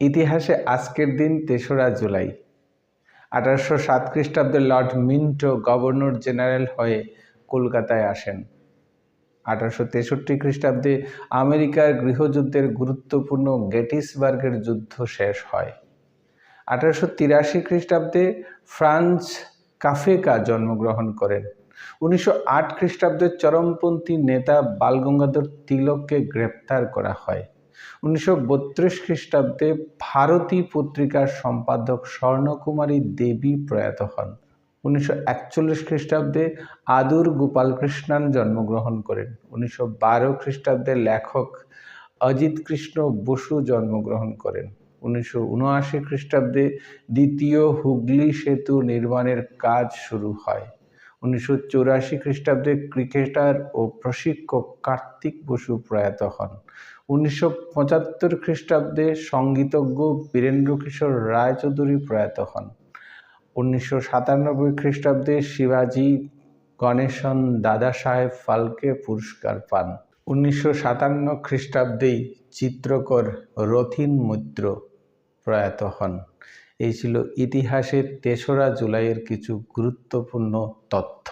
ইতিহাসে আজকের দিন তেসরা জুলাই। আঠারোশো সাত খ্রিস্টাব্দে লর্ড মিন্টো গভর্নর জেনারেল হয়ে কলকাতায় আসেন। আঠারোশো তেষট্টি খ্রিস্টাব্দে আমেরিকার গৃহযুদ্ধের গুরুত্বপূর্ণ গেটিসবার্গের যুদ্ধ শেষ হয়। আঠারোশো তিরাশি খ্রিস্টাব্দে ফ্রান্স কাফেকা জন্মগ্রহণ করেন। উনিশশো আট খ্রিস্টাব্দে চরমপন্থী নেতা বালগঙ্গাধর তিলককে গ্রেপ্তার করা হয়। উনিশশো বত্রিশ খ্রিস্টাব্দে ভারতী পত্রিকার সম্পাদক স্বর্ণকুমারী দেবী প্রয়াত হন। উনিশশো একচল্লিশ খ্রিস্টাব্দে আদুর গোপালকৃষ্ণান জন্মগ্রহণ করেন। উনিশশো বারো খ্রিস্টাব্দে লেখক অজিত কৃষ্ণ বসু জন্মগ্রহণ করেন। উনিশশো উনআশি খ্রিস্টাব্দে দ্বিতীয় হুগলি সেতু নির্মাণের কাজ শুরু হয়। উনিশশো চৌরাশি খ্রিস্টাব্দে ক্রিকেটার ও প্রশিক্ষক কার্তিক বসু প্রয়াত হন। উনিশশো পঁচাত্তর খ্রিস্টাব্দে সঙ্গীতজ্ঞ বীরেন্দ্র কিশোর রায়চৌধুরী প্রয়াত হন। উনিশশো সাতানব্বই খ্রিস্টাব্দে শিবাজি গণেশন দাদা সাহেব ফালকে পুরস্কার পান। উনিশশো সাতান্ন খ্রিস্টাব্দেই চিত্রকর রথিন মৈত্র প্রয়াত হন। এই ছিল ইতিহাসের তেসরা জুলাইয়ের কিছু গুরুত্বপূর্ণ তথ্য।